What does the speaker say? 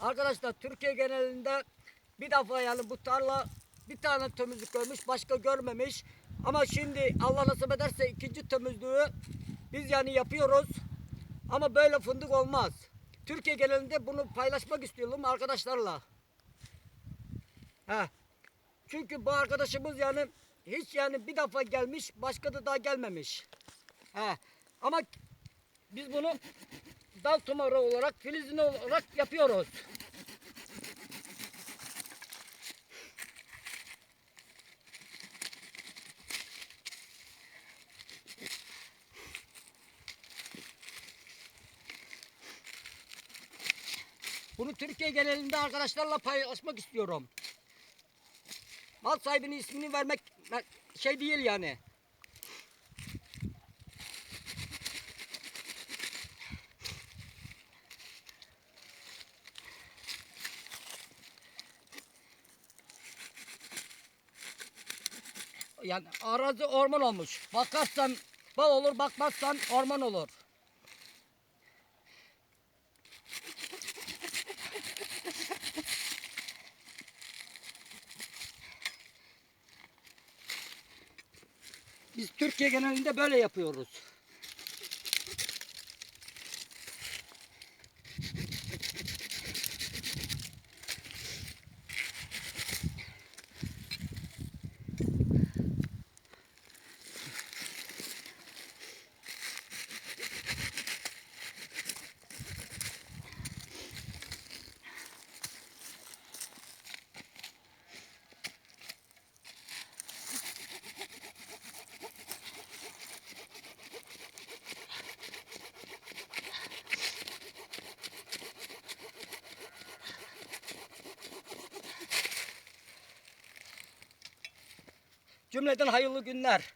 Arkadaşlar Türkiye genelinde bir defa yani bu tarla bir tane temizlik görmüş başka görmemiş. Ama şimdi Allah nasip ederse ikinci temizliği biz yani yapıyoruz. Ama böyle fındık olmaz. Türkiye genelinde bunu paylaşmak istiyorum arkadaşlarla. He. Çünkü bu arkadaşımız yani hiç yani bir defa gelmiş başka da daha gelmemiş. He. Ama biz bunu dal tumarı olarak filizini olarak yapıyoruz. Bunu Türkiye genelinde arkadaşlarla paylaşmak istiyorum. Mal sahibinin ismini vermek şey değil yani. Yani arazi orman olmuş. Bakarsan bal olur, bakmazsan orman olur. Biz Türkiye genelinde böyle yapıyoruz. Cümleden hayırlı günler.